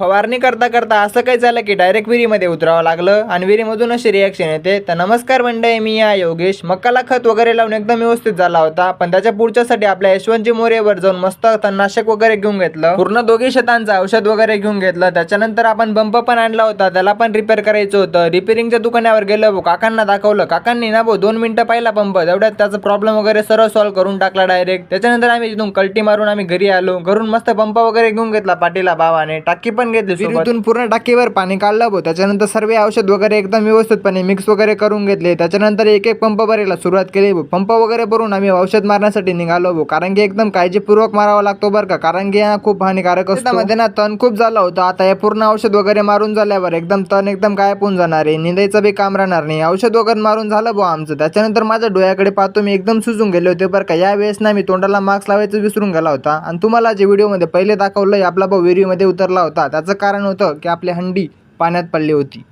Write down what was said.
फवारणी करता करता असं काही झालं की डायरेक्ट विहिरीमध्ये उतरावं लागलं आणि विहिरीमधून अशी रिॲक्शन येते. तर नमस्कार मंडळी मी या योगेश. मक्काला खत वगैरे लावून एकदम व्यवस्थित झाला होता पण त्याच्या पुढच्यासाठी आपल्या यशवंतजी मोरेवर जाऊन मस्त तणनाशक वगैरे घेऊन घेतलं. पूर्ण दोघी शेतांचं औषध वगैरे घेऊन घेतलं. त्याच्यानंतर आपण पंप पण आणला होता त्याला पण रिपेअर करायचं होतं. रिपेअरिंगच्या दुकानावर गेलो भाऊ काकांना दाखवलं. काकांनी ना भाऊ दोन मिनिटं पाहिला पंप तेवढ्यात त्याचा प्रॉब्लेम वगैरे सर्व सॉल्व्ह करून टाकला डायरेक्ट त्याच्यानंतर आम्ही तिथून कल्टी मारून आम्ही घरी आलो. घरून मस्त पंप वगैरे घेऊन घेतला पाटीला बाबाने टाकी पण घेतली विहिरीतून पूर्ण टाकीवर पाणी काढलं भाऊ. त्याच्यानंतर सर्व औषध वगैरे एकदम व्यवस्थितपणे मिक्स वगैरे करून घेतले. त्याच्यानंतर एक एक पंप भरायला सुरुवात केली भाऊ. पंप वगैरे भरून आम्ही औषध मारण्यासाठी निघालो भाऊ. कारण की एकदम काळजीपूर्वक मारावा लागतो बरं का. कारण की हा खूप हानिकारक असतो. मध्ये ना तण खूप झालं होतं. आता हे पूर्ण औषध वगैरे मारून झाल्यावर एकदम तण एकदम गायब होऊन जाणार आहे. निंदायचं बी काम राहणार नाही. औषध वगैरे मारून झालं भाऊ आमचं. त्याच्यानंतर माझ्या डोळ्याकडे पाहतो मी एकदम सुजून गेले होते बरं का. या वेळेस ना मी तोंडाला मास्क लावायचं विसरून गेला होता. आणि तुम्हाला जे व्हिडिओमध्ये पहिले दाखवलं आपला भाऊ विहिरीमध्ये उतरला होता. त्याचं कारण होतं की आपली हंडी पाण्यात पडली होती.